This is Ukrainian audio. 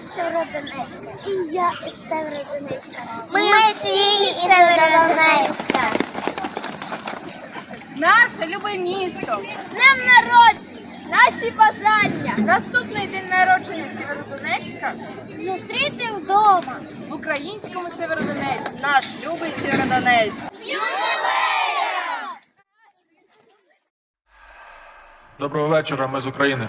із Северодонецька. І я із Северодонецька. Ми всі із Северодонецька. Наше любе місто. З днем народження! Наші бажання. Наступний день народження Сєвєродонецька Зустріти вдома. в українському Сєвєродонецьку. Наш любий Сєвєродонець. Доброго вечора, ми з України.